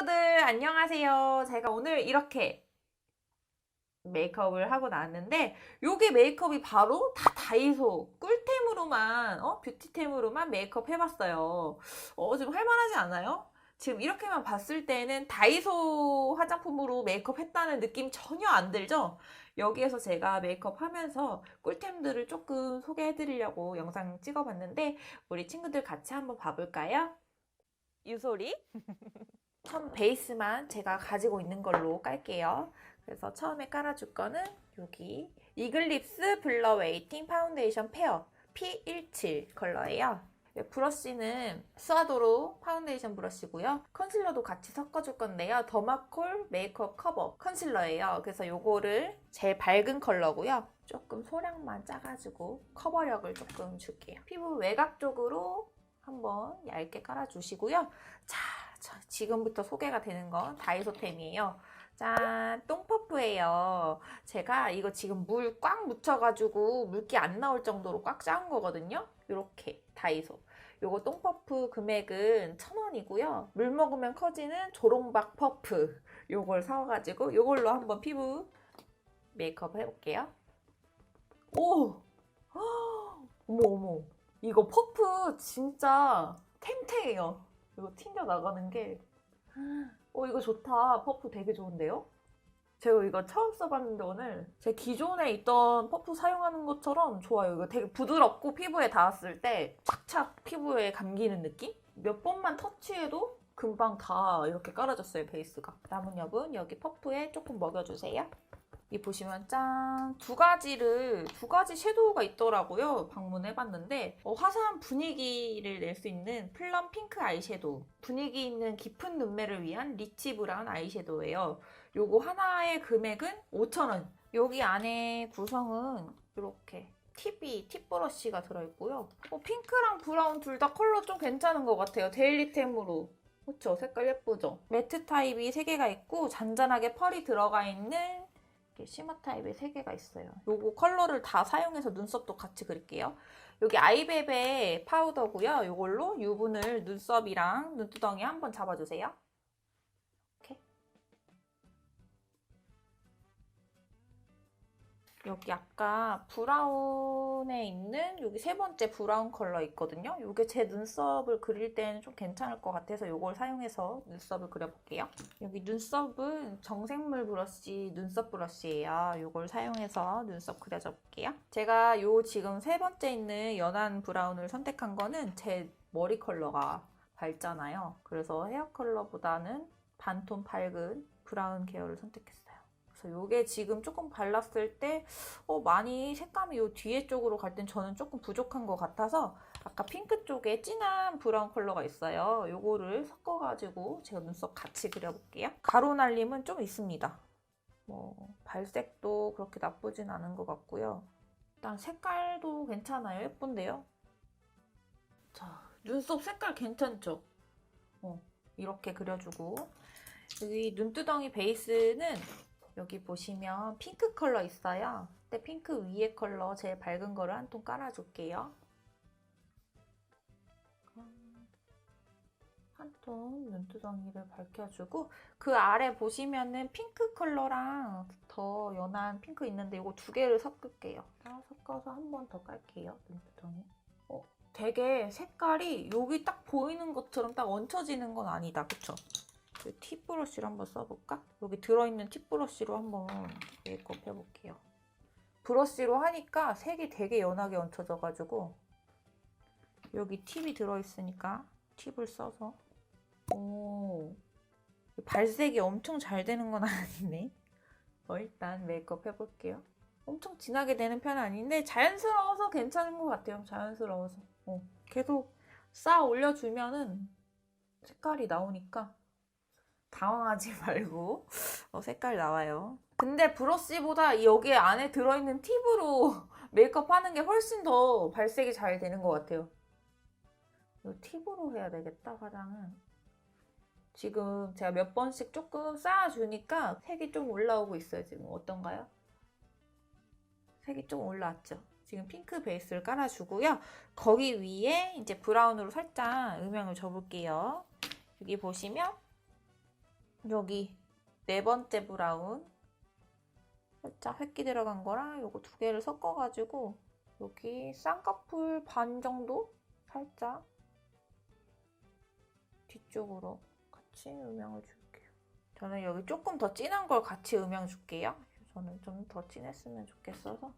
친구들 안녕하세요. 제가 오늘 이렇게 메이크업을 하고 나왔는데 요게 메이크업이 바로 다 다이소 꿀템으로만 어 뷰티템으로만 메이크업 해봤어요. 어 지금 할만하지 않아요? 지금 이렇게만 봤을 때는 다이소 화장품으로 메이크업 했다는 느낌 전혀 안 들죠? 여기에서 제가 메이크업 하면서 꿀템들을 조금 소개해드리려고 영상 찍어봤는데 우리 친구들 같이 한번 봐볼까요? 유소리 첫 베이스만 제가 가지고 있는 걸로 깔게요. 그래서 처음에 깔아줄 거는 여기 이글립스 블러 웨이팅 파운데이션 페어 P17 컬러예요. 이 브러쉬는 스와도로 파운데이션 브러쉬고요. 컨실러도 같이 섞어줄 건데요. 더마콜 메이크업 커버 컨실러예요. 그래서 요거를 제일 밝은 컬러고요. 조금 소량만 짜가지고 커버력을 조금 줄게요. 피부 외곽 쪽으로 한번 얇게 깔아주시고요. 자, 자, 지금부터 소개가 되는 건 다이소템이에요. 짠, 똥퍼프예요. 제가 이거 지금 물 꽉 묻혀가지고 물기 안 나올 정도로 꽉 짜은 거거든요. 이렇게 다이소. 요거 똥퍼프 금액은 1,000원이고요. 물 먹으면 커지는 조롱박 퍼프. 요걸 사와가지고 요걸로 한번 피부 메이크업 해볼게요. 오! 헉! 어머, 어머. 이거 퍼프 진짜 탱탱해요. 이거 튕겨 나가는 게. 어, 이거 좋다. 퍼프 되게 좋은데요? 제가 이거 처음 써봤는데 오늘 제 기존에 있던 퍼프 사용하는 것처럼 좋아요. 이거 되게 부드럽고 피부에 닿았을 때 착착 피부에 감기는 느낌? 몇 번만 터치해도 금방 다 이렇게 깔아졌어요, 베이스가. 남은 엽은 여기 퍼프에 조금 먹여주세요. 이 보시면 짠! 두 가지를, 두 가지 섀도우가 있더라고요. 방문해봤는데, 어, 화사한 분위기를 낼 수 있는 플럼 핑크 아이섀도우. 분위기 있는 깊은 눈매를 위한 리치 브라운 아이섀도우예요. 요거 하나의 금액은 5,000원. 여기 안에 구성은 이렇게 팁이, 팁 브러쉬가 들어있고요. 어, 핑크랑 브라운 둘 다 컬러 좀 괜찮은 것 같아요. 데일리템으로. 그쵸? 색깔 예쁘죠? 매트 타입이 3개가 있고 잔잔하게 펄이 들어가 있는 이렇게 쉬머 타입의 3개가 있어요. 요거 컬러를 다 사용해서 눈썹도 같이 그릴게요. 여기 아이베베 파우더고요. 요걸로 유분을 눈썹이랑 눈두덩이 한번 잡아주세요. 여기 아까 브라운에 있는 여기 세 번째 브라운 컬러 있거든요. 이게 제 눈썹을 그릴 때는 좀 괜찮을 것 같아서 이걸 사용해서 눈썹을 그려볼게요. 여기 눈썹은 정색물 브러쉬 눈썹 브러쉬예요. 이걸 사용해서 눈썹 그려줘 볼게요. 제가 요 지금 세 번째 있는 연한 브라운을 선택한 거는 제 머리 컬러가 밝잖아요. 그래서 헤어 컬러보다는 반톤 밝은 브라운 계열을 선택했어요. 그래서 요게 지금 조금 발랐을 때 어, 많이 색감이 요 뒤에 쪽으로 갈 땐 저는 조금 부족한 것 같아서 아까 핑크 쪽에 진한 브라운 컬러가 있어요. 요거를 섞어가지고 제가 눈썹 같이 그려볼게요. 가루 날림은 좀 있습니다. 뭐 발색도 그렇게 나쁘진 않은 것 같고요. 일단 색깔도 괜찮아요. 예쁜데요? 자, 눈썹 색깔 괜찮죠? 어, 이렇게 그려주고 여기 눈두덩이 베이스는 여기 보시면 핑크 컬러 있어요. 근데 핑크 위에 컬러 제일 밝은 거를 한 통 깔아줄게요. 한 통 눈두덩이를 밝혀주고 그 아래 보시면은 핑크 컬러랑 더 연한 핑크 있는데 이거 두 개를 섞을게요. 다 섞어서 한 번 더 깔게요. 눈두덩이. 어, 되게 색깔이 여기 딱 보이는 것처럼 딱 얹혀지는 건 아니다. 그쵸? 그팁 브러쉬로 한번 써볼까? 여기 들어있는 팁 브러쉬로 한번 메이크업 해볼게요. 브러쉬로 하니까 색이 되게 연하게 얹혀져가지고 여기 팁이 들어있으니까 팁을 써서 오 발색이 엄청 잘 되는 건 아니네. 어, 일단 메이크업 해볼게요. 엄청 진하게 되는 편은 아닌데 자연스러워서 괜찮은 것 같아요. 자연스러워서. 어, 계속 쌓아 올려주면은 색깔이 나오니까 당황하지 말고 어, 색깔 나와요. 근데 브러쉬보다 여기 안에 들어있는 팁으로 메이크업 하는 게 훨씬 더 발색이 잘 되는 것 같아요. 이 팁으로 해야 되겠다, 화장은. 지금 제가 몇 번씩 조금 쌓아주니까 색이 좀 올라오고 있어요, 지금. 어떤가요? 색이 좀 올라왔죠? 지금 핑크 베이스를 깔아주고요. 거기 위에 이제 브라운으로 살짝 음영을 줘볼게요. 여기 보시면 여기 네 번째 브라운 살짝 획기 들어간 거랑 요거 두 개를 섞어가지고 여기 쌍꺼풀 반 정도 살짝 뒤쪽으로 같이 음영을 줄게요. 저는 여기 조금 더 진한 걸 같이 음영 줄게요. 저는 좀 더 진했으면 좋겠어서.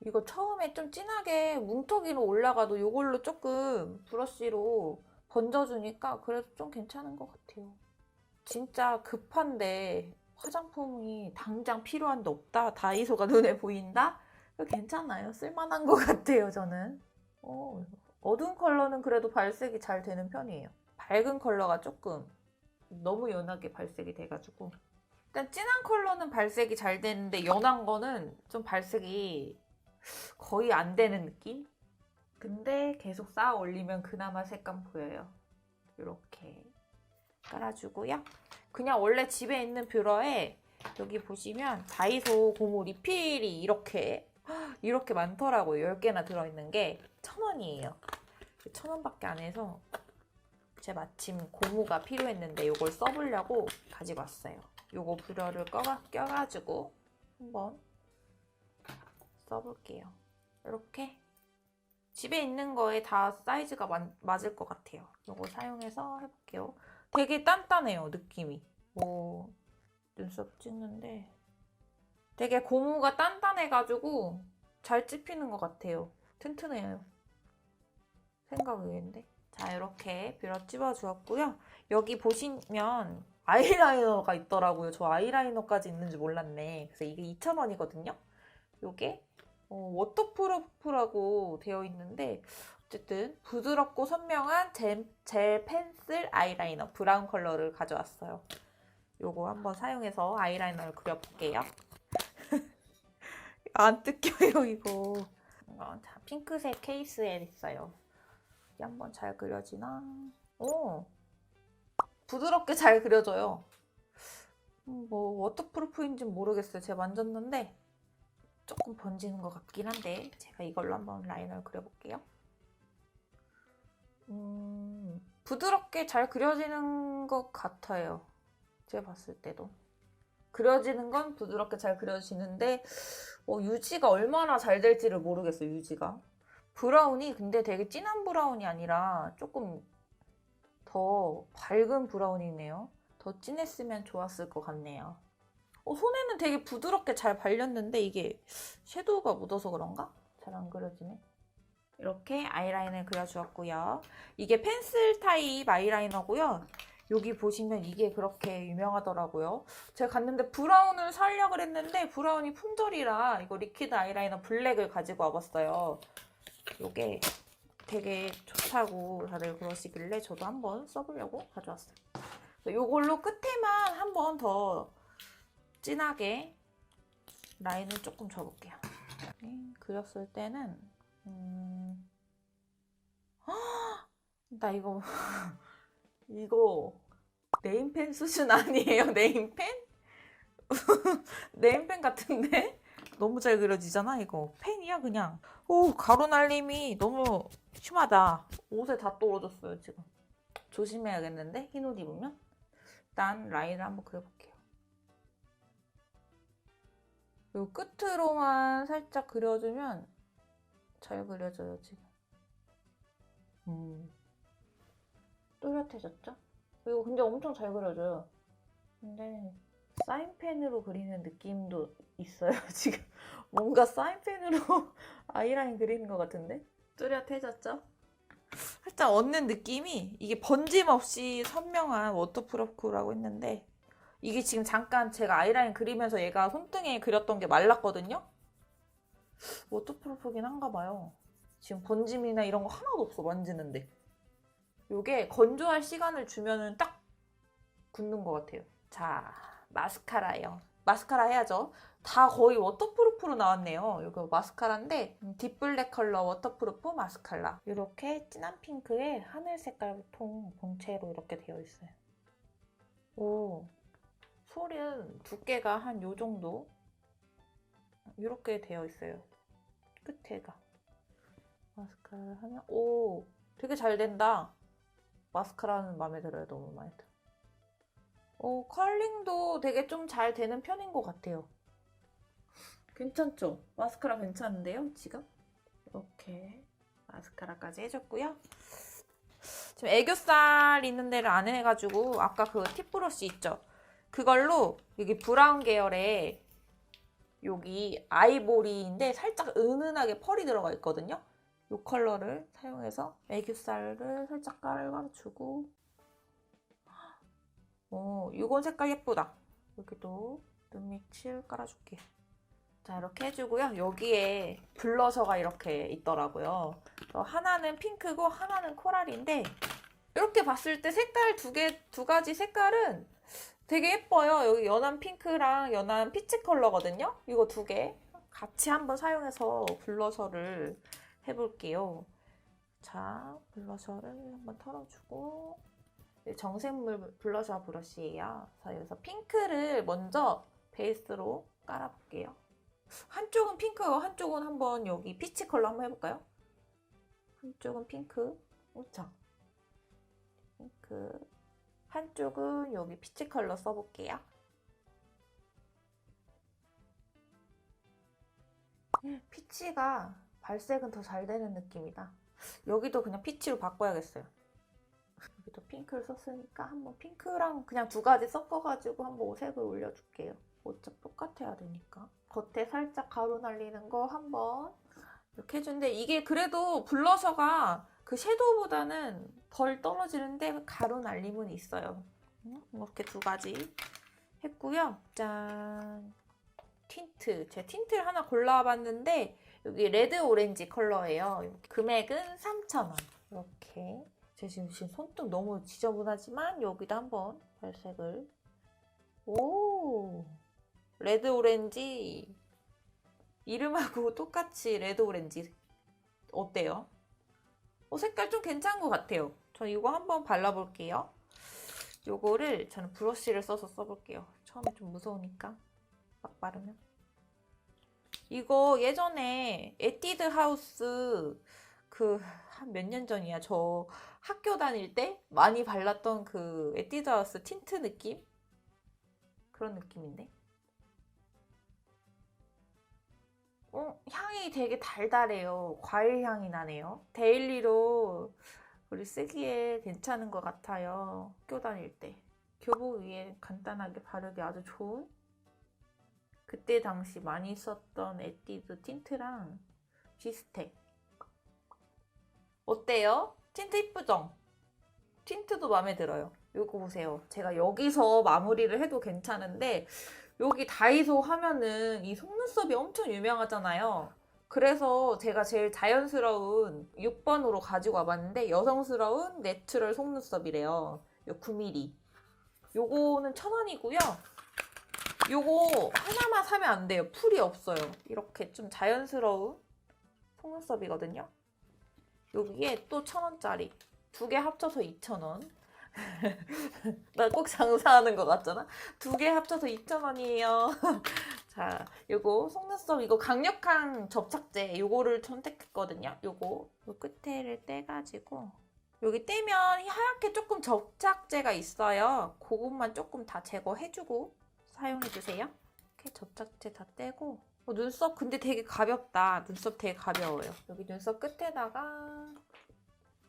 이거 처음에 좀 진하게 뭉텅이로 올라가도 이걸로 조금 브러쉬로 번져주니까 그래도 좀 괜찮은 것 같아요. 진짜 급한데 화장품이 당장 필요한데 없다. 다이소가 눈에 보인다? 괜찮아요. 쓸만한 것 같아요, 저는. 어, 어두운 컬러는 그래도 발색이 잘 되는 편이에요. 밝은 컬러가 조금 너무 연하게 발색이 돼가지고. 일단 진한 컬러는 발색이 잘 되는데 연한 거는 좀 발색이 거의 안 되는 느낌? 근데 계속 쌓아 올리면 그나마 색감 보여요. 이렇게 깔아주고요. 그냥 원래 집에 있는 뷰러에 여기 보시면 다이소 고무 리필이 이렇게 이렇게 많더라고요. 10개나 들어있는 게 천원이에요. 천원밖에 안 해서 제 마침 고무가 필요했는데 이걸 써보려고 가지고 왔어요. 요거 뷰러를 껴가지고 한번 써볼게요. 이렇게 집에 있는 거에 다 사이즈가 마- 맞을 것 같아요. 이거 사용해서 해볼게요. 되게 단단해요, 느낌이. 뭐 눈썹 찍는데 되게 고무가 단단해가지고 잘 찝히는 것 같아요. 튼튼해요. 생각 외인데. 자, 이렇게 뷰러 찝어주었고요. 여기 보시면 아이라이너가 있더라고요. 저 아이라이너까지 있는지 몰랐네. 그래서 이게 2,000원이거든요. 요게 어, 워터프루프라고 되어 있는데 어쨌든 부드럽고 선명한 젤, 젤 펜슬 아이라이너 브라운 컬러를 가져왔어요. 요거 한번 사용해서 아이라이너를 그려볼게요. 안 뜯겨요 이거. 어, 자, 핑크색 케이스에 있어요. 이게 한번 잘 그려지나? 오, 부드럽게 잘 그려져요. 음, 뭐 워터프루프인지는 모르겠어요. 제가 만졌는데 조금 번지는 것 같긴 한데 제가 이걸로 한번 라인을 그려볼게요. 음, 부드럽게 잘 그려지는 것 같아요. 제가 봤을 때도. 그려지는 건 부드럽게 잘 그려지는데 어, 유지가 얼마나 잘 될지를 모르겠어요. 유지가. 브라운이 근데 되게 진한 브라운이 아니라 조금 더 밝은 브라운이네요. 더 진했으면 좋았을 것 같네요. 어, 손에는 되게 부드럽게 잘 발렸는데 이게 섀도우가 묻어서 그런가? 잘 안 그려지네. 이렇게 아이라인을 그려주었고요. 이게 펜슬 타입 아이라이너고요. 여기 보시면 이게 그렇게 유명하더라고요. 제가 갔는데 브라운을 사려고 했는데 브라운이 품절이라 이거 리퀴드 아이라이너 블랙을 가지고 와봤어요. 이게 되게 좋다고 다들 그러시길래 저도 한번 써보려고 가져왔어요. 이걸로 끝에만 한번 더 진하게 라인을 조금 줘볼게요. 네, 그렸을 때는 음... 헉! 나 이거 이거 네임펜 수준 아니에요? 네임펜? 네임펜 같은데? 너무 잘 그려지잖아 이거 펜이야 그냥 오 가루 날림이 너무 심하다 옷에 다 떨어졌어요 지금 조심해야겠는데 흰 옷 입으면 일단 라인을 한번 그려볼게요 요 끝으로만 살짝 그려주면 잘 그려져요 지금. 음. 또렷해졌죠? 이거 근데 엄청 잘 그려져요. 근데 사인펜으로 그리는 느낌도 있어요 지금. 뭔가 사인펜으로 아이라인 그리는 것 같은데? 뚜렷해졌죠? 살짝 얻는 느낌이 이게 번짐 없이 선명한 워터프루프라고 했는데 이게 지금 잠깐 제가 아이라인 그리면서 얘가 손등에 그렸던 게 말랐거든요? 워터프루프긴 한가 봐요. 지금 번짐이나 이런 거 하나도 없어 만지는데. 요게 건조할 시간을 주면은 딱 굳는 것 같아요. 자, 마스카라예요. 마스카라 해야죠. 다 거의 워터프루프로 나왔네요. 이거 마스카라인데 음, 딥블랙 컬러 워터프루프 마스카라. 이렇게 진한 핑크에 하늘 색깔 통 본체로 이렇게 되어 있어요. 오, 솔은 두께가 한 요 정도 이렇게 되어 있어요. 끝에가 마스카라 하면 오 되게 잘 된다. 마스카라는 마음에 들어요. 너무 마음에 들어. 어, 컬링도 되게 좀 잘 되는 편인 것 같아요. 괜찮죠? 마스카라 괜찮은데요, 지금? 이렇게 마스카라까지 해줬고요. 지금 애교살 있는 데를 안 해가지고 아까 그 팁브러쉬 있죠? 그걸로 여기 브라운 계열의 여기 아이보리인데 살짝 은은하게 펄이 들어가 있거든요. 이 컬러를 사용해서 애교살을 살짝 깔아주고 오, 이건 색깔 예쁘다. 여기도 눈 밑을 깔아줄게. 자, 이렇게 해주고요. 여기에 블러셔가 이렇게 있더라고요. 어, 하나는 핑크고 하나는 코랄인데 이렇게 봤을 때 색깔 두 개, 두 가지 색깔은 되게 예뻐요. 여기 연한 핑크랑 연한 피치 컬러거든요. 이거 두 개 같이 한번 사용해서 블러셔를 해볼게요. 자, 블러셔를 한번 털어주고 네, 정샘물 블러셔 브러쉬예요. 자, 여기서 핑크를 먼저 베이스로 깔아볼게요. 한쪽은 핑크고 한쪽은 한번 여기 피치 컬러 한번 해볼까요? 한쪽은 핑크, 그렇죠? 핑크. 한쪽은 여기 피치 컬러 써볼게요. 피치가 발색은 더 잘 되는 느낌이다. 여기도 그냥 피치로 바꿔야겠어요. 여기도 핑크를 썼으니까 한번 핑크랑 그냥 두 가지 섞어가지고 한번 색을 올려줄게요. 어차피 똑같아야 되니까. 겉에 살짝 가루 날리는 거 한번 이렇게 해주는데 이게 그래도 블러셔가 그 섀도우보다는 덜 떨어지는데 가루 날림은 있어요. 음, 이렇게 두 가지 했고요. 짠. 틴트. 제가 틴트를 하나 골라봤는데 여기 레드 오렌지 컬러예요. 금액은 3,000원. 이렇게. 제가 지금, 지금 손등 너무 지저분하지만 여기다 한번 발색을. 오! 레드 오렌지. 이름하고 똑같이 레드 오렌지. 어때요? 어, 색깔 좀 괜찮은 것 같아요. 저 이거 한번 발라볼게요. 요거를 저는 브러쉬를 써서 써볼게요. 처음에 좀 무서우니까 막 바르면. 이거 예전에 에뛰드 하우스 그 한 몇 년 전이야. 저 학교 다닐 때 많이 발랐던 그 에뛰드 하우스 틴트 느낌? 그런 느낌인데. 어, 향이 되게 달달해요. 과일 향이 나네요. 데일리로 우리 쓰기에 괜찮은 것 같아요. 학교 다닐 때. 교복 위에 간단하게 바르기 아주 좋은? 그때 당시 많이 썼던 에뛰드 틴트랑 비슷해. 어때요? 틴트 이쁘죠? 틴트도 마음에 들어요. 이거 보세요. 제가 여기서 마무리를 해도 괜찮은데 여기 다이소 하면은 이 속눈썹이 엄청 유명하잖아요. 그래서 제가 제일 자연스러운 6번으로 가지고 와봤는데 여성스러운 내추럴 속눈썹이래요. 요 9mm. 요거는 1000원이고요. 요거 하나만 사면 안 돼요. 풀이 없어요. 이렇게 좀 자연스러운 속눈썹이거든요. 여기에 또 1000원짜리. 두 개 합쳐서 2000원. 나 꼭 장사하는 것 같잖아? 두 개 합쳐서 2,000원이에요. 자, 요거 속눈썹 이거 강력한 접착제 요거를 선택했거든요. 요거 요 끝에를 떼가지고 여기 떼면 하얗게 조금 접착제가 있어요. 그것만 조금 다 제거해주고 사용해주세요. 이렇게 접착제 다 떼고 어, 눈썹 근데 되게 가볍다. 눈썹 되게 가벼워요. 여기 눈썹 끝에다가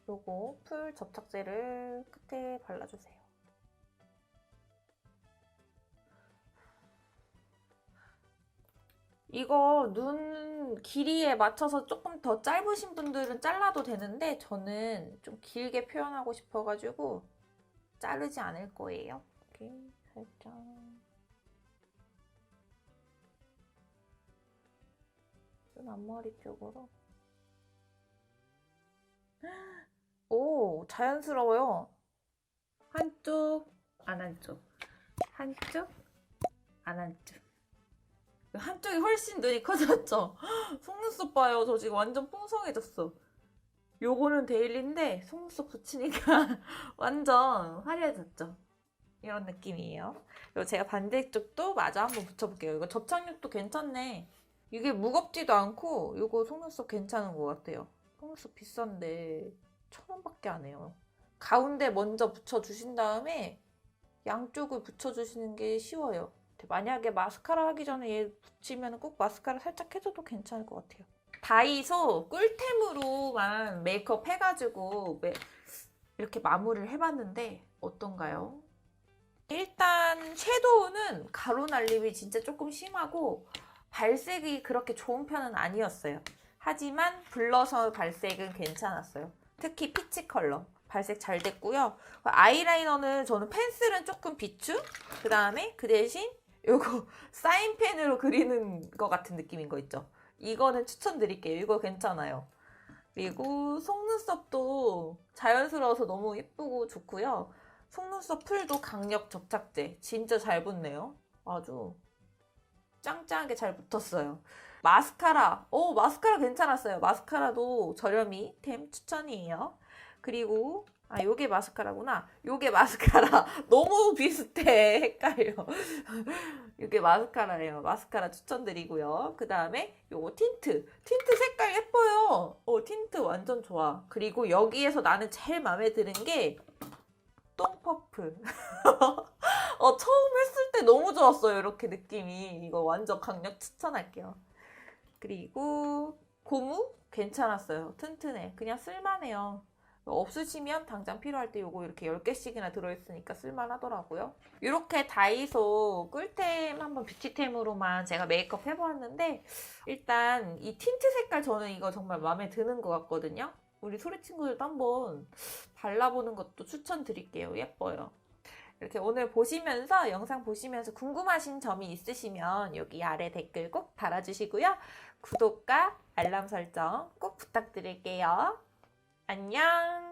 요거 풀 접착제를 끝에 발라주세요. 이거 눈 길이에 맞춰서 조금 더 짧으신 분들은 잘라도 되는데 저는 좀 길게 표현하고 싶어가지고 자르지 않을 거예요. 이렇게 살짝. 눈 앞머리 쪽으로. 오, 자연스러워요. 한쪽, 안 한쪽. 한쪽, 안 한쪽. 한쪽이 훨씬 눈이 커졌죠? 속눈썹 봐요. 저 지금 완전 풍성해졌어. 요거는 데일리인데 속눈썹 붙이니까 완전 화려해졌죠? 이런 느낌이에요. 그리고 제가 반대쪽도 마저 한번 붙여볼게요. 이거 접착력도 괜찮네. 이게 무겁지도 않고 이거 속눈썹 괜찮은 것 같아요. 속눈썹 비싼데 천 원밖에 안 해요. 가운데 먼저 붙여주신 다음에 양쪽을 붙여주시는 게 쉬워요. 만약에 마스카라 하기 전에 얘 붙이면 꼭 마스카라 살짝 해줘도 괜찮을 것 같아요. 다이소 꿀템으로만 메이크업 해가지고 매- 이렇게 마무리를 해봤는데 어떤가요? 일단 섀도우는 가루 날림이 진짜 조금 심하고 발색이 그렇게 좋은 편은 아니었어요. 하지만 블러셔 발색은 괜찮았어요. 특히 피치 컬러 발색 잘 됐고요. 아이라이너는 저는 펜슬은 조금 비추 그 다음에 그 대신 요거 사인펜으로 그리는 것 같은 느낌인 거 있죠. 이거는 추천드릴게요. 이거 괜찮아요. 그리고 속눈썹도 자연스러워서 너무 예쁘고 좋고요. 속눈썹 풀도 강력 접착제 진짜 잘 붙네요. 아주 짱짱하게 잘 붙었어요. 마스카라, 오 마스카라 괜찮았어요. 마스카라도 저렴이 템 추천이에요. 그리고 아 요게 마스카라구나. 요게 마스카라 너무 비슷해 헷갈려. 요게 마스카라예요. 마스카라 추천드리고요. 그 다음에 요거 틴트. 틴트 색깔 예뻐요. 어 틴트 완전 좋아. 그리고 여기에서 나는 제일 마음에 드는 게 똥퍼플. 어, 처음 했을 때 너무 좋았어요. 이렇게 느낌이. 이거 완전 강력 추천할게요. 그리고 고무 괜찮았어요. 튼튼해. 그냥 쓸만해요. 없으시면 당장 필요할 때 요거 이렇게 10개씩이나 들어있으니까 쓸만하더라고요. 이렇게 다이소 꿀템 한번 뷰티템으로만 제가 메이크업 해보았는데 일단 이 틴트 색깔 저는 이거 정말 마음에 드는 것 같거든요. 우리 소리 친구들도 한번 발라보는 것도 추천드릴게요. 예뻐요. 이렇게 오늘 보시면서 영상 보시면서 궁금하신 점이 있으시면 여기 아래 댓글 꼭 달아주시고요. 구독과 알람 설정 꼭 부탁드릴게요. 안녕!